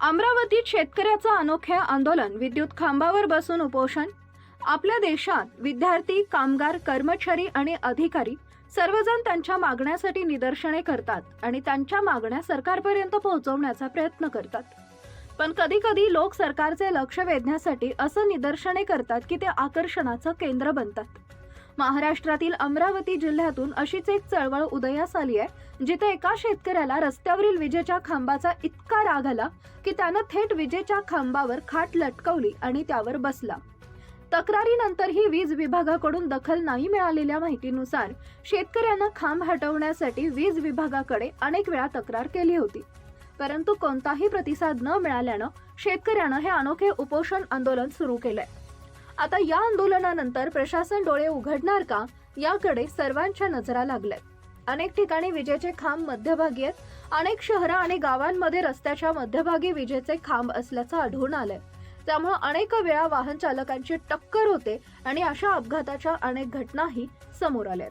अमरावतीत शेतकऱ्याचं अनोखे आंदोलन विद्युत खांबावर बसून उपोषण. आपल्या देशात विद्यार्थी कामगार कर्मचारी आणि अधिकारी सर्वजण त्यांच्या मागण्यासाठी निदर्शने करतात आणि त्यांच्या मागण्या सरकारपर्यंत पोहोचवण्याचा प्रयत्न करतात. पण कधी कधी लोक सरकारचे लक्ष वेधण्यासाठी असं निदर्शने करतात की ते आकर्षणाचं केंद्र बनतात. महाराष्ट्रातील अमरावती जिल्ह्यातून अशीच एक चळवळ उदयास आली आहे जिथे एका शेतकऱ्याला रस्त्यावरील विजेच्या खांबाचा इतका राग आला की त्यानं थेट विजेच्या खांबावर खाट लटकवली आणि त्यावर बसला. तक्रारीनंतरही वीज विभागाकडून दखल नाही मिळालेल्या माहितीनुसार शेतकऱ्यांना खांब हटवण्यासाठी वीज विभागाकडे अनेक वेळा तक्रार केली होती. परंतु कोणताही प्रतिसाद न मिळाल्यानं शेतकऱ्यानं हे अनोखे उपोषण आंदोलन सुरू केलंय. आता या आंदोलनानंतर प्रशासन डोळे उघडणार का? याकडे सर्वांच्या नजरा लागल्यात. अनेक ठिकाणी विजेचे खांब मध्यभागी आहेत. अनेक शहरं आणि गावांमध्ये रस्त्याच्या मध्यभागी विजेचे खांब असल्याचं आढळून आलंय. त्यामुळे अनेक वेळा वाहन चालकांची टक्कर होते आणि अशा अपघाताच्या अनेक घटनाही समोर आल्यात.